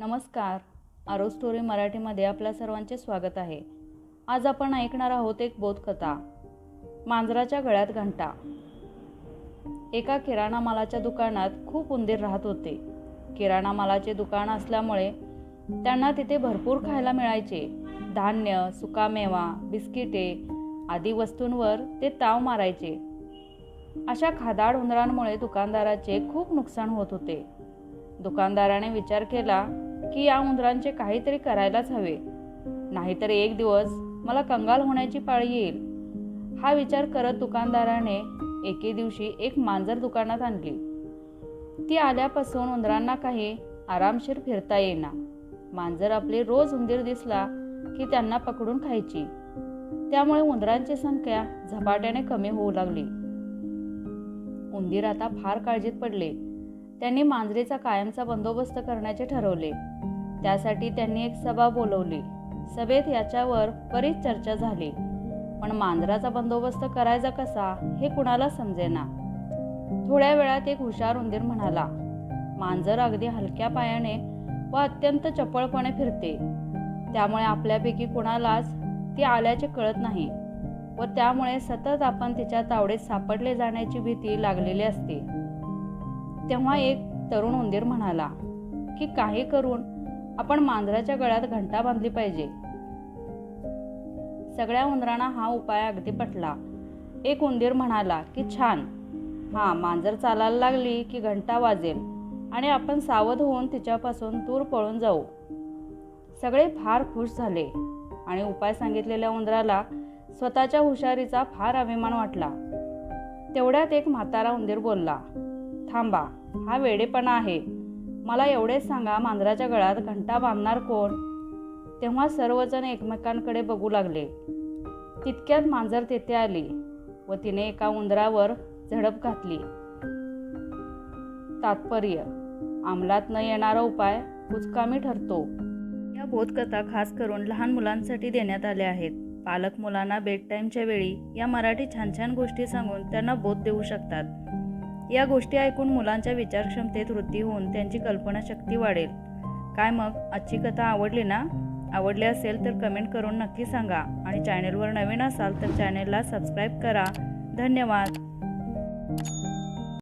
नमस्कार. आरो स्टोरी मराठीमध्ये आपल्या सर्वांचे स्वागत आहे. आज आपण ऐकणार आहोत एक बोधकथा. मांजराच्या गळ्यात घंटा. एका किराणा मालाच्या दुकानात खूप उंदीर राहत होते. किराणा मालाचे दुकान असल्यामुळे त्यांना तिथे भरपूर खायला मिळायचे. धान्य सुकामेवा बिस्किटे आदी वस्तूंवर ते ताव मारायचे. अशा खादाड उंदरांमुळे दुकानदाराचे खूप नुकसान होत होते. दुकानदाराने विचार केला की या उंदरांचे काहीतरी करायलाच हवे. नाहीतर एक दिवस मला कंगाल होण्याची पाळी येईल. हा विचार करत दुकानदाराने एके दिवशी एक मांजर दुकानात आणली. ती आल्यापासून उंदरांना काही आरामशीर फिरता येईना. मांजर आपले रोज उंदीर दिसला की त्यांना पकडून खायची. त्यामुळे उंदरांची संख्या झपाट्याने कमी होऊ लागली. उंदीर आता फार काळजीत पडले. त्यांनी मांजरीचा कायमचा बंदोबस्त करण्याचे ठरवले. त्यासाठी त्यांनी एक सभा बोलवली. सभेत याच्यावर बरीच चर्चा झाली. पण मांजराचा बंदोबस्त करायचा कसा हे कुणाला समजेना? थोड्या वेळात एक हुशार उंदीर म्हणाला मांजर अगदी हलक्या पायाने व अत्यंत चपळपणे फिरते. त्यामुळे आपल्यापैकी कुणालाच ती आल्याचे कळत नाही व त्यामुळे सतत आपण तिच्या तावडीत सापडले जाण्याची भीती लागलेली असते. तेव्हा एक तरुण उंदीर म्हणाला की काही करून आपण मांजराच्या गळ्यात घंटा बांधली पाहिजे. सगळ्या उंदरांना हा उपाय अगदी पटला. एक उंदीर म्हणाला की छान. हा मांजर चालायला लागली की घंटा वाजेल आणि आपण सावध होऊन तिच्यापासून दूर पळून जाऊ. सगळे फार खुश झाले आणि उपाय सांगितलेल्या उंदराला स्वतःच्या हुशारीचा फार अभिमान वाटला. तेवढ्यात एक म्हातारा उंदीर बोलला थांबा हा वेडेपणा आहे. मला एवढेच सांगा मांजराच्या गळ्यात घंटा बांधणार कोण? तेव्हा सर्वजण एकमेकांकडे बघू लागले. तितक्यात मांजर तेथे आली व तिने एका उंदरावर झडप घातली. तात्पर्य अंमलात न येणारा उपाय कुचकामी ठरतो. या बोधकथा खास करून लहान मुलांसाठी देण्यात आल्या आहेत. पालक मुलांना बेड टाईमच्या वेळी या मराठी छान छान गोष्टी सांगून त्यांना बोध देऊ शकतात. या गोष्टी ऐकून मुलांच्या विचारक्षमतेत वृद्धी होऊन त्यांची कल्पनाशक्ती वाढेल. काय मग? आजची कथा आवडली ना? आवडली असेल तर कमेंट करून नक्की सांगा आणि चॅनेलवर नवीन असाल तर चॅनेलला सबस्क्राईब करा. धन्यवाद.